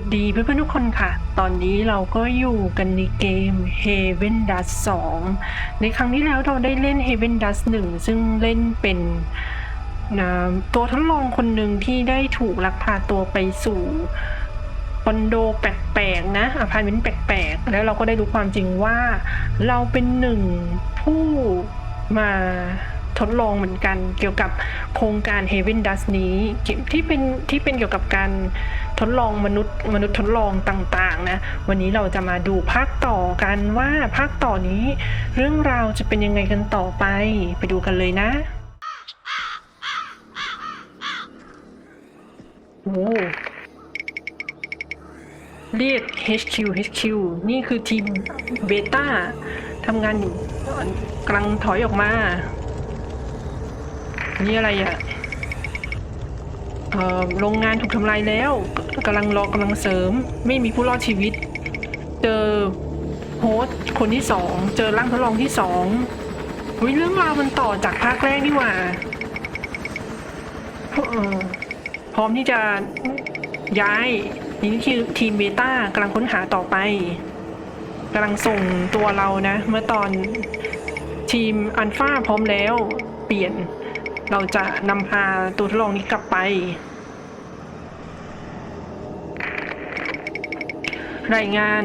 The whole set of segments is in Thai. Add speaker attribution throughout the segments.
Speaker 1: สวัสดีเพื่อนๆทุกคนค่ะ ตอนนี้เราก็อยู่กันในเกม Haven Dust 2 ในครั้งที่แล้วเราได้เล่น Haven Dust 1 ซึ่งเล่นเป็นนะตัวทดลองคนหนึ่งที่ได้ถูกลักพาตัวไปสู่คอนโดแปลกๆนะอพาร์ตเมนต์แปลกๆ แล้วเราก็ได้รู้ความจริงว่า เราเป็นหนึ่งผู้มาทดลองเหมือนกันเกี่ยวกับโครงการ Haven Dust นี้ที่เป็นที่เป็นเกี่ยวกับการ ทดลองมนุษย์มนุษย์ทดลองต่างๆนะวันนี้เราจะมาดูภาคต่อกันว่าภาคต่อนี้ เรื่องราวจะเป็นยังไงกันต่อไป ไปดูกันเลยนะโอ้เรียก HQ HQ นี่คือทีมเบต้าทำงานอยู่กำลังถอยออกมา นี่อะไรอะ่ะ เอ่อโรงงานถูกทำลายแล้วกำลังรอกำลังเสริม ไม่มีผู้รอดชีวิต เจอโฮสต์คนที่สอง เจอร่างทดลองที่สองวิเรื่องราวมันต่อจากภาคแรกนี่หว่าพร้อมที่จะย้ายนี่คือทีมเบต้ากำลังค้นหาต่อไปกำลังส่งตัวเรานะ เมื่อตอนทีมอัลฟาพร้อมแล้ว เปลี่ยน เราจะนำพาตัวทดลองนี้กลับไป รายงาน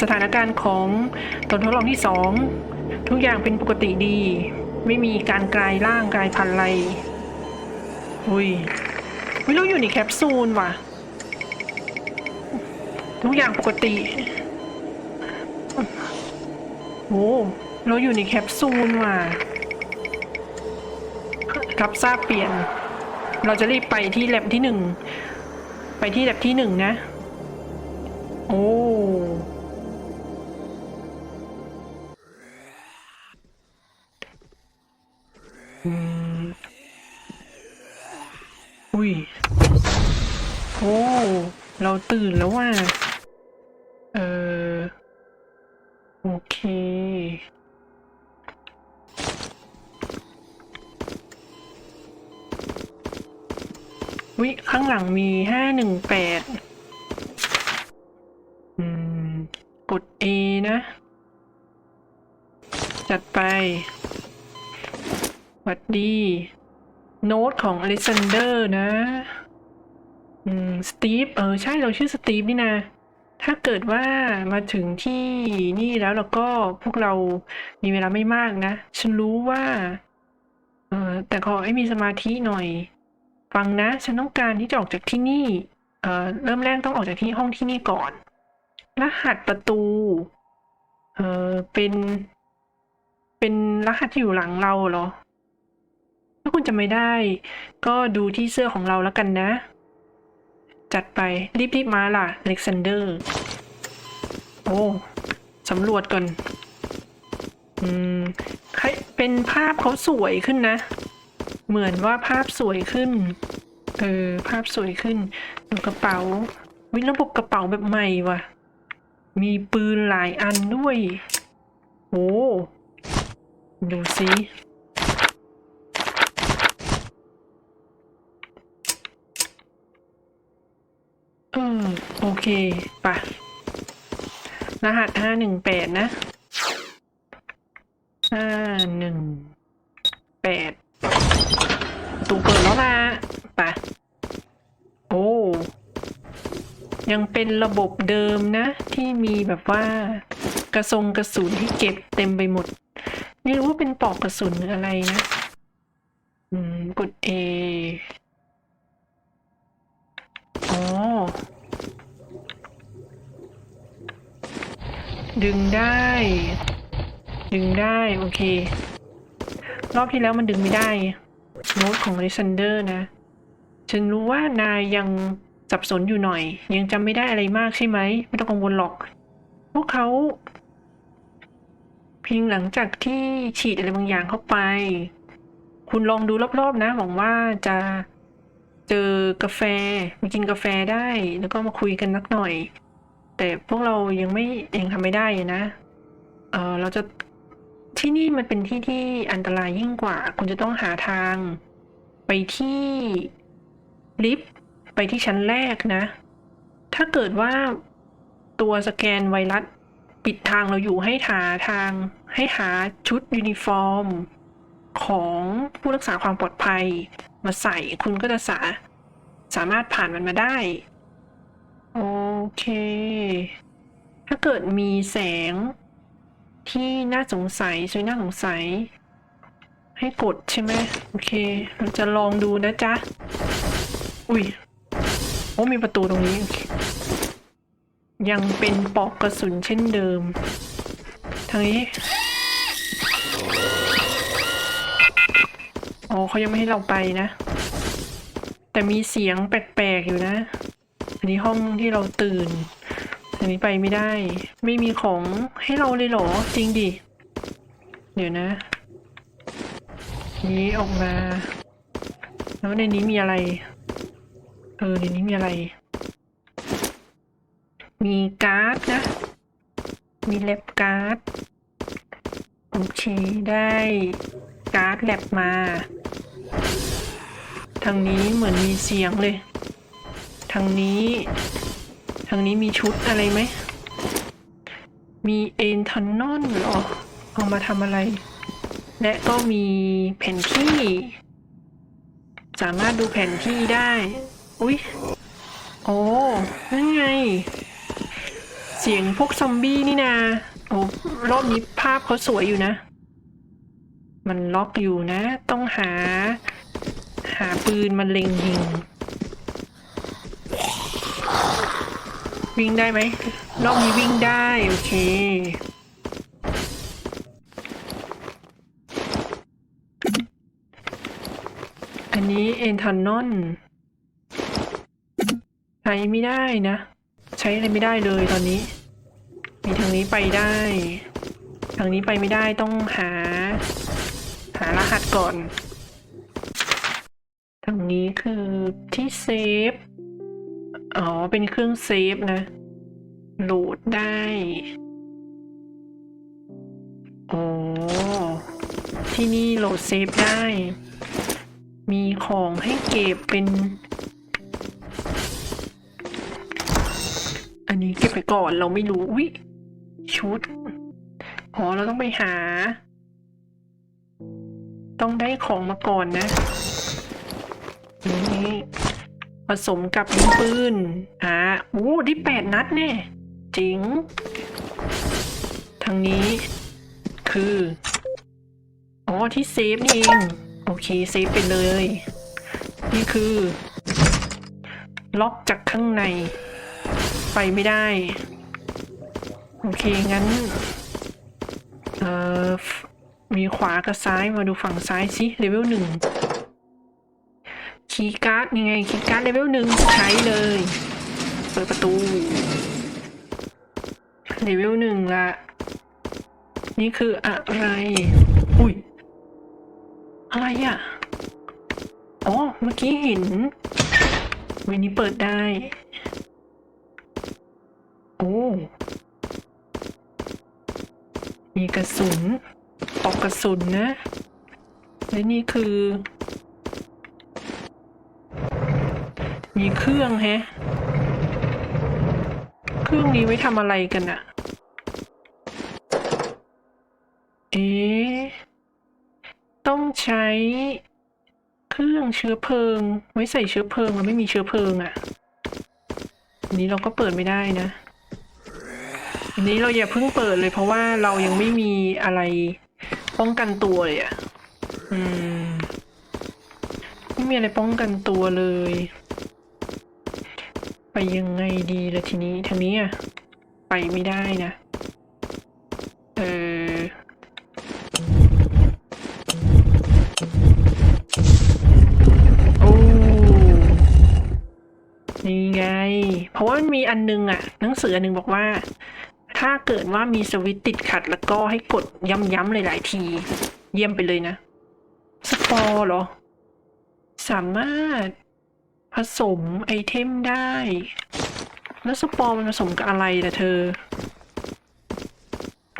Speaker 1: สถานการณ์ของตัวทดลองที่สองทุกอย่างเป็นปกติดี ไม่มีการกลายร่างกลายพันธุ์อะไรอุ้ยวิเราอยู่ในแคปซูลว่ะ ทุกอย่างปกติโอ้เราอยู่ในแคปซูลว่ะ รับทราบเปลี่ยน เราจะรีบไปที่แลบที่หนึ่ง ไปที่แลบที่หนึ่งนะ โอ้อุ้ย โอ้ เราตื่นแล้วว่ะ หลังมีห้าหนึ่งแปดอืมกด A นะ จัดไปหวัดดี โน้ตของอเล็กซานเดอร์นะ อืม สตีฟ เออ ใช่เราชื่อสตีฟนี่นะ ถ้าเกิดว่ามาถึงที่นี่แล้วแล้วก็พวกเรามีเวลาไม่มากนะ ฉันรู้ว่า เออแต่ขอให้มีสมาธิหน่อย ฟังนะ ฉันต้องการที่จะออกจากที่นี่ เอ่อ เริ่มแรกต้องออกจากที่ห้องที่นี่ก่อน รหัสประตู เอ่อ เป็น เป็นรหัสที่อยู่หลังเราเหรอ ถ้าคุณจะไม่ได้ ก็ดูที่เสื้อของเราแล้วกันนะ จัดไป รีบๆมาล่ะ อเล็กซานเดอร์ โอ้สำรวจก่อน อืมใครเป็นภาพเขาสวยขึ้นนะ เหมือนว่าภาพสวยขึ้น เออ ภาพสวยขึ้นดูกระเป๋า วิระบบกระเป๋าแบบใหม่ว่ะ มีปืนหลายอันด้วยโอ้ดูสิเออโอเคปะรหัสห้าหนึ่งแปดนะห้าหนึ่งแปด ตูเปิดแล้วนะไปโอ้ ยังเป็นระบบเดิมนะ ที่มีแบบว่ากระทรงกระสุนที่เก็บเต็มไปหมด ไม่รู้ว่าเป็นปอกกระสุนหรืออะไรนะ อืม กด A อ๋อ ดึงได้ ดึงได้ โอเค รอบที่แล้วมันดึงไม่ได้ โน้ตของอ l ิ x ซ n เดอร์นะ ฉันรู้ว่านายยังสับสนอยู่หน่อย ยังจำไม่ได้อะไรมากใช่ไหม ไม่ต้องกังวลหรอก พวกเขาเพียงหลังจากที่ฉีดอะไรบางอย่างเข้าไป คุณลองดูรอบๆนะ หวังว่าจะเจอกาแฟมากินกาแฟได้ แล้วก็มาคุยกันนักหน่อย แต่พวกเรายังไม่ยังทำไม่ได้นะ เออเราจะ ที่นี่มันเป็นที่ที่อันตรายยิ่งกว่า คุณจะต้องหาทาง ไปที่ลิฟต์ไปที่ชั้นแรกนะ ถ้าเกิดว่าตัวสแกนไวรัสปิดทางเราอยู่ให้หาทาง ให้หาชุดยูนิฟอร์ม ของผู้รักษาความปลอดภัย มาใส่คุณก็จะสาสามารถผ่านมันมาได้ โอเค ถ้าเกิดมีแสง ที่น่าสงสัยช่วยน่าสงสัย ให้กดใช่ไหมโอเคเราจะลองดูนะจ๊ะ อุ้ยโอ้มีประตูตรงนี้ ยังเป็นปอกกระสุนเช่นเดิม ทางนี้อ๋อเขายังไม่ให้เราไปนะ แต่มีเสียงแปลกๆอยู่นะ อันนี้ห้องที่เราตื่น อันนี้ไปไม่ได้ ไม่มีของให้เราเลยเหรอ จริงดิ เดี๋ยวนะ นี้ออกมา แล้วในนี้มีอะไร เออในนี้มีอะไร มีการ์ดนะ มีแล็บการ์ด โอเค ได้การ์ดแลบมา ทางนี้เหมือนมีเสียงเลย ทางนี้ ทางนี้มีชุดอะไรไหม มีเอ็นทันนอนหรอ เอามาทำอะไร และก็มีแผนที่ สามารถดูแผนที่ได้ อุ๊ย โอ้นั่นไง เสียงพวกซอมบี้นี่นาโอ้รอบนี้ภาพเขาสวยอยู่นะ มันล็อกอยู่นะ ต้องหา หาปืนมาเล็งยิง วิ่งได้ไหมรอบนี้วิ่งได้ โอเค อันนี้เอนทานนอนใช้ไม่ได้นะ ใช้อะไรไม่ได้เลยตอนนี้ มีทางนี้ไปได้ ทางนี้ไปไม่ได้ต้องหา หารหัสก่อน ทางนี้คือที่เซฟ อ๋อ เป็นเครื่องเซฟนะ โหลดได้โอ๋อที่นี่โหลดเซฟได้ มีของให้เก็บเป็น อันนี้เก็บไปก่อนเราไม่รู้วิชุดอ๋อเราต้องไปหา ต้องได้ของมาก่อนนะนี่ สมกับยิงปืน อ่าโอ้ได้แปดนัดแน่จริงทางนี้ คือ อ๋อ ที่เซฟนี่เอง โอเค เซฟไปเลย นี่คือ ล็อกจากข้างใน ไปไม่ได้ โอเค งั้น เอ่อ มีขวากับซ้ายมาดูฝั่งซ้ายสิเลเวลหนึ่ง คีย์การ์ดยังไงคีย์การ์ดเลเวลหนึ่งใช้เลย เปิดประตูเลเวลหนึ่งละ นี่คืออะไร อุ้ย อะไรอะ อ๋อ เมื่อกี้เห็นวันนี้เปิดได้ โอ้ มีกระสุนปอกกระสุนนะ และนี่คือ มีเครื่องแฮะ เครื่องนี้ไว้ทำอะไรกันอะเอ๊ะต้องใช้เครื่องเชื้อเพลิง ไว้ใส่เชื้อเพลิงเราไม่มีเชื้อเพลิงอะอันนี้เราก็เปิดไม่ได้นะ อันนี้เราอย่าเพิ่งเปิดเลยเพราะว่าเรายังไม่มีอะไรป้องกันตัวเลยอะอืม ไม่มีอะไรป้องกันตัวเลย ไปยังไงดีละทีนี้ทางนี้อะไปไม่ได้นะ เออโอ้นี่ไง เพราะว่ามีอันนึงอะหนังสืออันนึงบอกว่า ถ้าเกิดว่ามีสวิตติดขัดแล้วก็ให้กดย้ำๆหลายๆที เยี่ยมไปเลยนะ สปอร์เหรอ สามารถ ผสมไอเทมได้ แล้วสปอร์มันผสมกับอะไรล่ะเธอ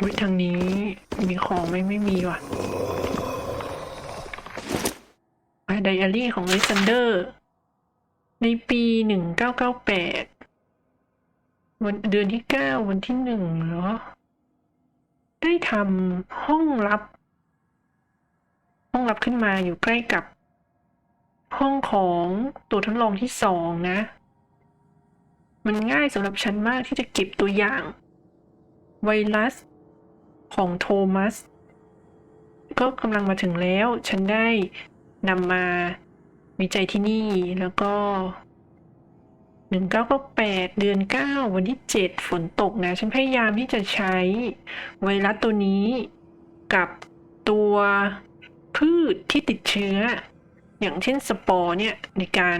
Speaker 1: วิทางนี้มีของไหมไม่มีว่ะไดอารี่ของอ l ิซ a นเดอร์ ในปีหนึ่งเก้าเก้าแปดวันเดือนที่เก้าวันที่หนึ่งเหรอ ได้ทำห้องลับ ห้องลับขึ้นมาอยู่ใกล้กับ ห้องของตัวทดลองที่สองนะ มันง่ายสำหรับฉันมากที่จะเก็บตัวอย่าง ไวรัส ของโทมัส ก็กำลังมาถึงแล้ว ฉันได้นำมาวิจัยที่นี่แล้วก็หนึ่งเก้าก็แปดเดือนเก้าวันที่เจ็ดฝนตกนะ ฉันพยายามที่จะใช้ไวรัสตัวนี้กับตัวพืชที่ติดเชื้อ อย่างเช่นสปอร์เนี่ยในการ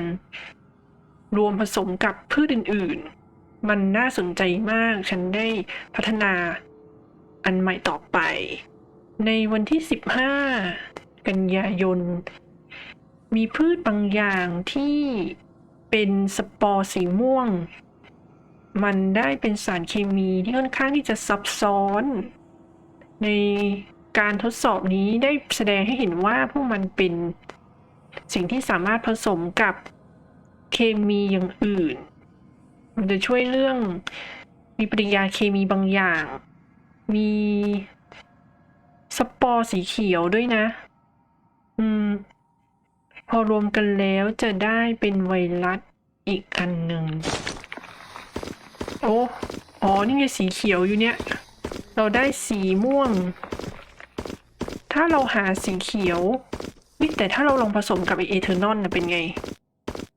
Speaker 1: รวมผสมกับพืชอื่น ๆ มันน่าสนใจมาก ฉันได้พัฒนาอันใหม่ต่อไป ในวันที่ 15 กันยายน มีพืชบางอย่างที่เป็นสปอร์สีม่วง มันได้เป็นสารเคมีที่ค่อนข้างที่จะซับซ้อน ในการทดสอบนี้ได้แสดงให้เห็นว่าพวกมันเป็น สิ่งที่สามารถผสมกับเคมีอย่างอื่น มันจะช่วยเรื่องมีปฏิกิริยาเคมีบางอย่าง มีสปอร์สีเขียวด้วยนะ อืม พอรวมกันแล้วจะได้เป็นไวรัสอีกอันหนึ่ง โอ้ อ๋อ นี่ไงสีเขียวอยู่เนี่ย เราได้สีม่วง ถ้าเราหาสีเขียว แต่ถ้าเราลองผสมกับไอเอเทอร์นอลนะเป็นไง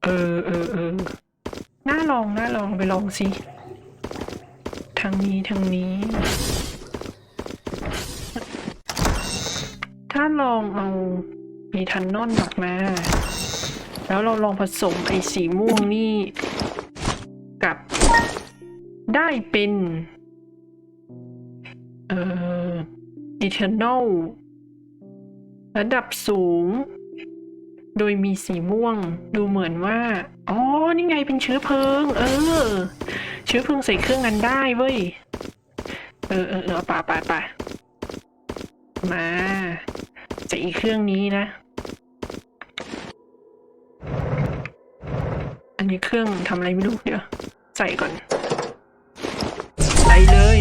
Speaker 1: เออเออเออน่าลองน่าลองไปลองสิทางนี้ทางนี้ ถ้าลองเอามีทันนอนออกมา แล้วเราลองผสมไอสีม่วงนี่กับได้เป็น เอ่อ eternal ระดับสูง โดยมีสีม่วง ดูเหมือนว่า อ๋อ นี่ไงเป็นเชื้อเพลิง เออ เชื้อเพลิงใส่เครื่องนั้นได้เว้ย เออเออเออป่าป่าป่ามาใส่อีกเครื่องนี้นะ อันนี้เครื่องทำอะไรไม่รู้เดี๋ยว ใส่ก่อน ใส่เลย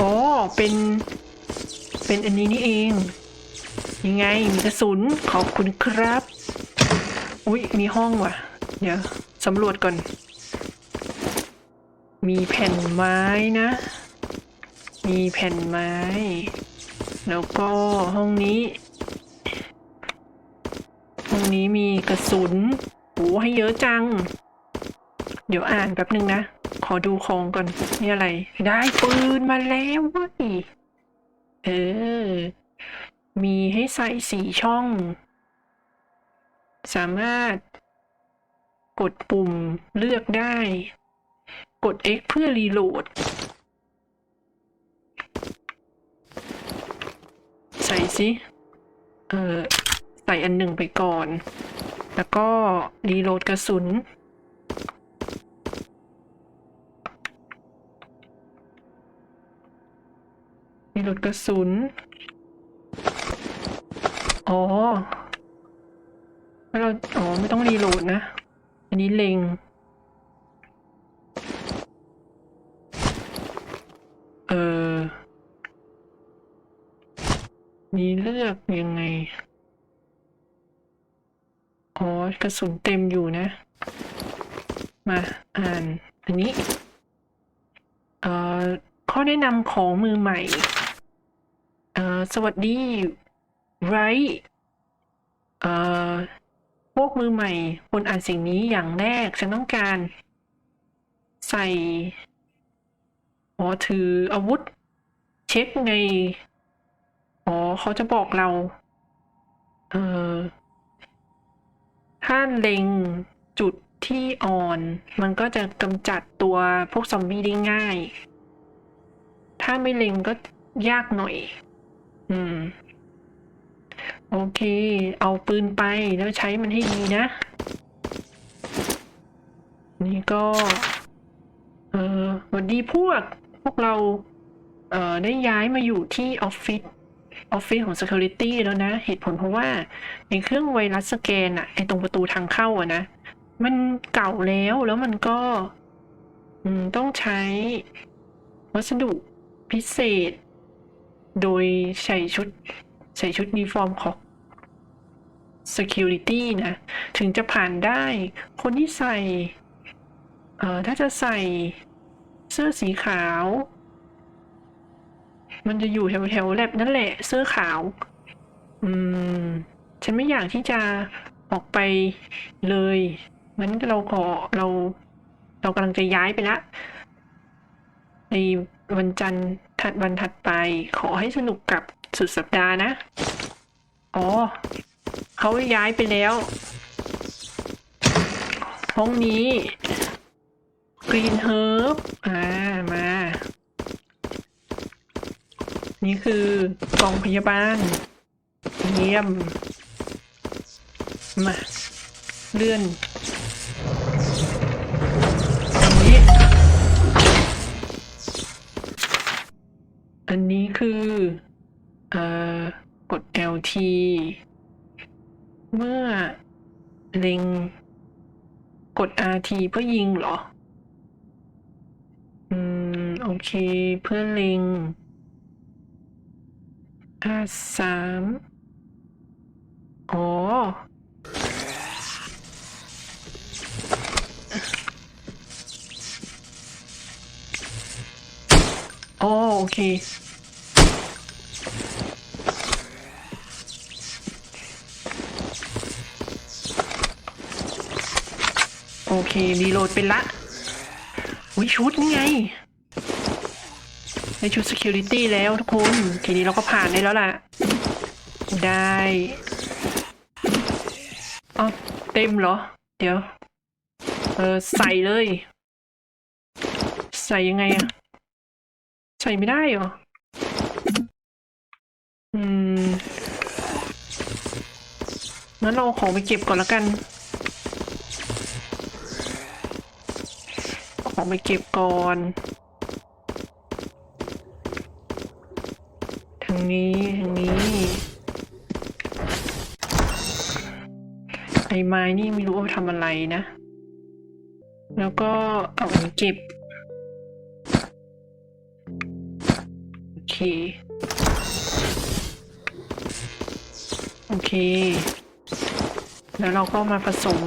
Speaker 1: อ๋อ เป็น เป็นอันนี้นี่เอง ยังไงมีกระสุนขอบคุณครับ อุ้ยมีห้องว่ะ เดี๋ยวสำรวจก่อน มีแผ่นไม้นะ มีแผ่นไม้ แล้วก็ห้องนี้ ห้องนี้มีกระสุนโอ้ให้เยอะจัง เดี๋ยวอ่านแป๊บนึงนะ ขอดูของก่อนนี่อะไร ได้ปืนมาแล้วเว้ยเออ มีให้ใส่สี่ช่อง สามารถ กดปุ่มเลือกได้ กด X เพื่อรีโหลด ใส่สิ เออใส่อันหนึ่งไปก่อน แล้วก็ รีโหลดกระสุนรีโหลดกระสุน อ๋อเราอ๋อไม่ต้องรีโหลดนะ อันนี้เล็งเออมีเลือกยังไง อ๋อกระสุนเต็มอยู่นะ มาอ่านอันนี้ เอ่อข้อแนะนำของมือใหม่ เอ่อสวัสดี ไรเอ่อพวกมือใหม่ควรอ่านสิ่งนี้อย่างแรก ฉันต้องการ ใส่อ๋อถืออาวุธ เช็คไงอ๋อเขาจะบอกเรา เออถ้าเล็งจุดที่อ่อน มันก็จะกำจัดตัวพวกซอมบี้ได้ง่าย ถ้าไม่เล็งก็ยากหน่อย อืม โอเค เอาปืนไปแล้วใช้มันให้ดีนะ นี่ก็ เออสวัสดีพวก พวกเรา เอ่อ ได้ย้ายมาอยู่ที่ออฟฟิศ ออฟฟิศของ Security แล้วนะ เหตุผลเพราะว่าในเครื่องไวรัสสแกนอะไอตรงประตูทางเข้าอะนะ มันเก่าแล้ว แล้วมันก็ อืม ต้องใช้ วัสดุพิเศษ โดยใส่ชุด ใส่ชุดยูนิฟอร์มของ security นะ ถึงจะผ่านได้ คนที่ใส่ เอ่อ ถ้าจะใส่เสื้อสีขาว มันจะอยู่แถวแถวๆแลบนั่นแหละ เสื้อขาว อืม ฉันไม่อยากที่จะออกไปเลยงั้นเราขอเรา เรากำลังจะย้ายไปละ ในวันจันทร์ถัดวันถัดไป ขอให้สนุกกับ สุดสัปดาห์นะ อ๋อ เขาย้ายไปแล้ว ห้องนี้ Green Herb อ่า มา นี่คือกองพยาบาล เยี่ยม มา เลื่อนอันนี้อันนี้คือ เอ่อกด LT เมื่อเล็งกด RT เพื่อยิงเหรอ อืม โอเค เพื่อเล็ง R3 อ๋ออ๋อโอเค โอเครีโหลดเป็นละอุ้ยชุดนี่ไงในชุด security แล้วทุกคน ทีนี้เราก็ผ่านได้แล้วล่ะ ได้อ๋อเต็มเหรอ เดี๋ยว เออใส่เลย ใส่ยังไงอะใส่ไม่ได้เหรอ อืมงั้นเราเอาของไปเก็บก่อนแล้วกัน เอา ของไปเก็บก่อนทางนี้ทางนี้ไอ้ไม้นี่ไม่รู้ว่าทำอะไรนะ แล้วก็เอาอันนี้เก็บโอเคโอเค แล้วเราก็มาผสม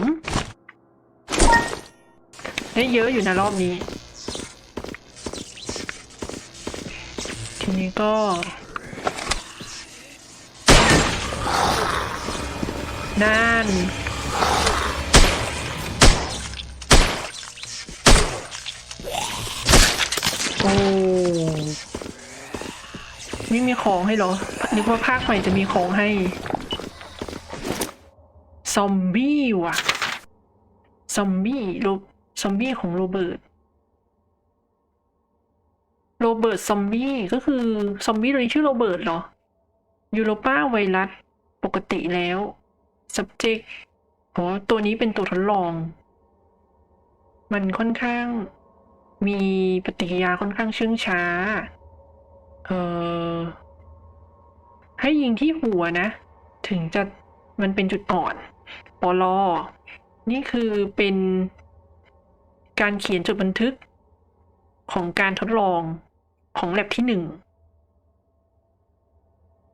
Speaker 1: ได้เยอะอยู่นะรอบนี้ ทีนี้ก็นั่นโอ้ไม่มีของให้เหรอ นึกว่าภาคใหม่จะมีของให้ ซอมบี้ว่ะ ซอมบี้โร ซอมบี้ของโรเบิร์ตโรเบิร์ตซอมบี้ก็คือซอมบี้ตัวนี้ชื่อโรเบิร์ตเหรอยูโรป้าไวรัสปกติแล้ว subject อ๋อตัวนี้เป็นตัวทดลอง มันค่อนข้างมีปฏิกิริยาค่อนข้างเชื่องช้า เอ่อ ให้ยิงที่หัวนะ ถึงจะมันเป็นจุดอ่อนปลอนี่คือเป็น การเขียนจดบันทึก ของการทดลองของแลบที่หนึ่ง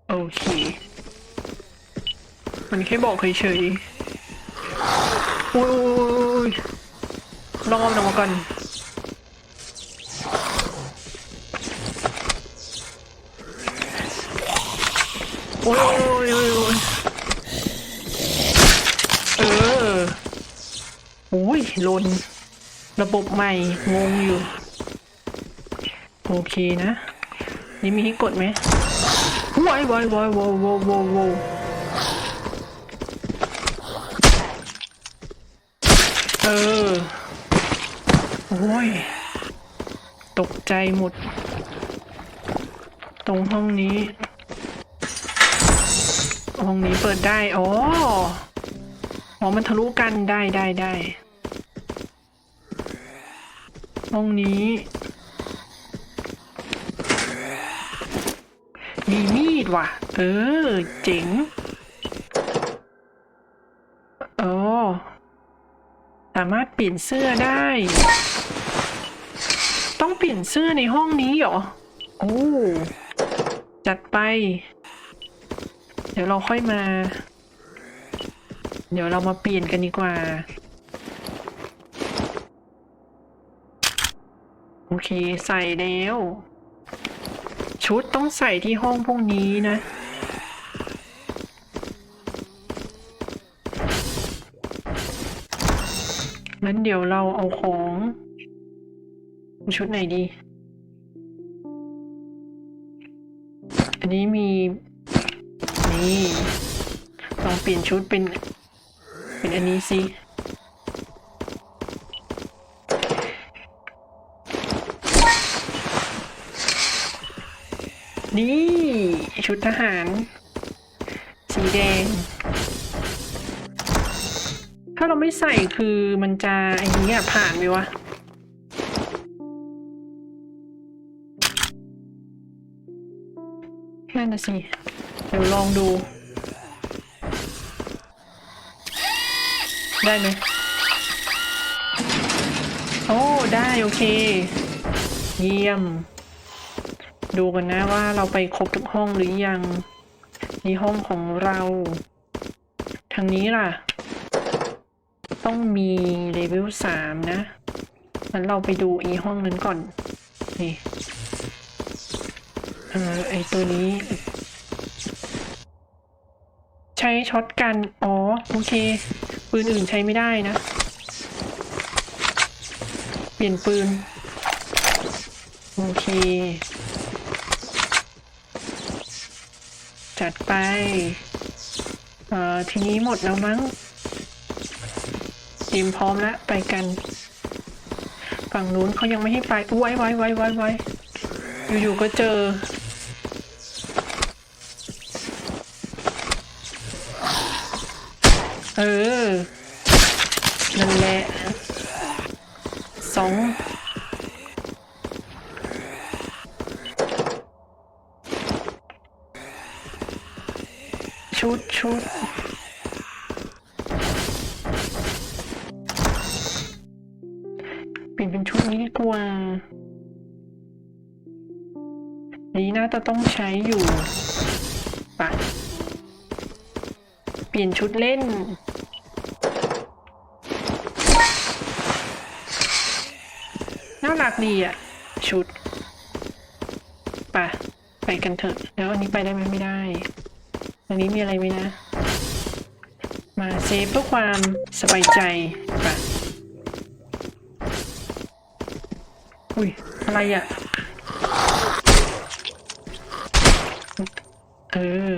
Speaker 1: โอเค มันแค่บอกเฉยๆโอ้ยลองเอาหนังมาก่อนโอ้ยโอ้ยโอ้ยโอ้ยเออโอ้ยลน ระบบใหม่ งงอยู่ โอเคนะ นี่มีให้กดไหมวายวายวายวายวายวายวายเออ โอ้ย ตกใจหมด ตรงห้องนี้ ห้องนี้เปิดได้ อ๋อ อ๋อ มันทะลุกันได้ได้ได้ ห้องนี้ มีมีดว่ะ เออ เจ๋งอ๋อสามารถเปลี่ยนเสื้อได้ ต้องเปลี่ยนเสื้อในห้องนี้เหรอ โอ้ จัดไป เดี๋ยวเราค่อยมา เดี๋ยวเรามาเปลี่ยนกันดีกว่า โอเคใส่แล้ว ชุดต้องใส่ที่ห้องพวกนี้นะ งั้นเดี๋ยวเราเอาของ ชุดไหนดี อันนี้มี นี่ลองเปลี่ยนชุดเป็น เป็นอันนี้สิ นี่ ชุดทหาร สีแดง ถ้าเราไม่ใส่คือมันจะไอ้นี้ผ่านไหมวะนั่นน่ะสิ เดี๋ยวลองดู ได้ไหมโอ้ ได้ โอเค เยี่ยม ดูกันนะว่าเราไปครบทุกห้องหรือยังนี่ห้องของเรา ทางนี้ล่ะ ต้องมีเลเวลสามนะงั้นเราไปดูอีห้องนั้นก่อน นี่เออไอตัวนี้ ใช้ช็อตกัน อ๋อ โอเค ปืนอื่นใช้ไม่ได้นะ เปลี่ยนปืน โอเค จัดไป เอ่อ ทีนี้หมดแล้วมั้งเตรียมพร้อมแล้วไปกัน ฝั่งนู้นเขายังไม่ให้ไปอุ๊ยไว้ไว้ไว้ไว้อยู่ๆก็เจอ เออ นั่นแหละสอง ชุดเปลี่ยนเป็นชุดนี้ดีกว่าอันนี้น่าจะต้องใช้อยู่ปะเปลี่ยนชุดเล่นน่ารักดีอะ ชุดปะไปกันเถอะ แล้วอันนี้ไปได้ไหมไม่ได้ อันนี้มีอะไรไหมนะ มาเซฟเพื่อความสบายใจปะอุ้ย อะไรอะ เออ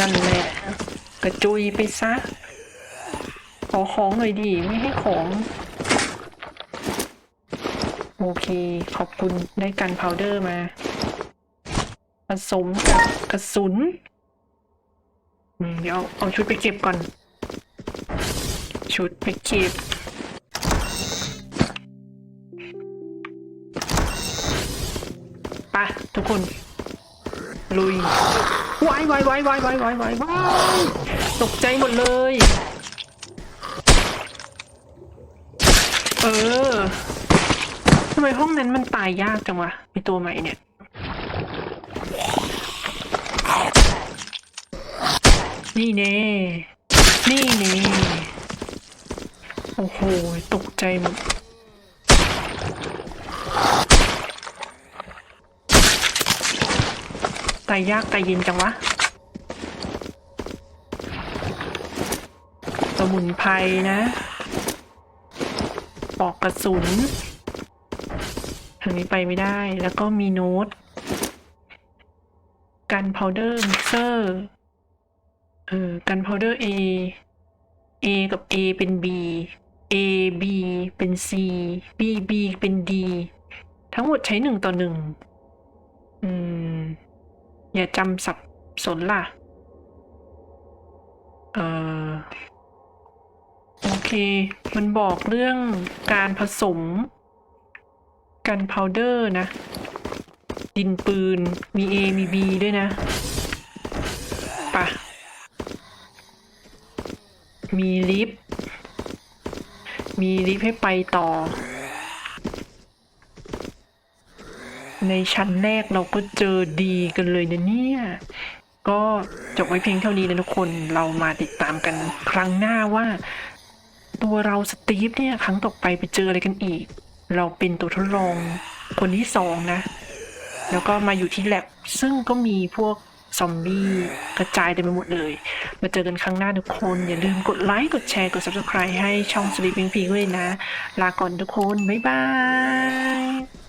Speaker 1: นั่นแหละ กระจุยไปซะ ขอของหน่อยดีไม่ให้ของโอเค ขอบคุณได้กันพาวเดอร์มา ผสมกับกระสุน เดี๋ยวเอาชุดไปเก็บก่อน ชุดไปเก็บไปทุกคน ลุยวายวายวายวายวายวายวายวายตกใจหมดเลย เออทำไมห้องนั้นมันตายยากจังวะไอตัวใหม่เนี่ย นี่เน่นี่เน่โอ้โห ตกใจหมดตายยากตายเย็นจังวะ สมุนไพรนะ ปอกกระสุน ทางนี้ไปไม่ได้ แล้วก็มีโน้ต กันพาวเดอร์มิกเซอร์ เออกันพาวเดอร์ A A กับ A เป็น B A B เป็น C B B เป็น D ทั้งหมดใช้หนึ่งต่อหนึ่งอืม อย่าจำสับสนล่ะ เออโอเค มันบอกเรื่องการผสม กันพาวเดอร์นะ ดินปืน มี A มี B ด้วยนะ มีลิฟต์ มีลิฟต์ให้ไปต่อ ในชั้นแรกเราก็เจอดีกันเลยนะเนี่ย ก็จบไว้เพียงเท่านี้นะทุกคน เรามาติดตามกันครั้งหน้าว่า ตัวเราสตีฟเนี่ย ครั้งต่อไปไปเจออะไรกันอีก เราเป็นตัวทดลองคนที่สองนะ แล้วก็มาอยู่ที่แลบซึ่งก็มีพวก ซอมบี้กระจายเต็มไปหมดเลย มาเจอกันครั้งหน้าทุกคน อย่าลืมกดไลค์ กดแชร์ กด subscribe ให้ช่อง Sleeping p ด้วยนะ ลาก่อนทุกคน บ๊ายบาย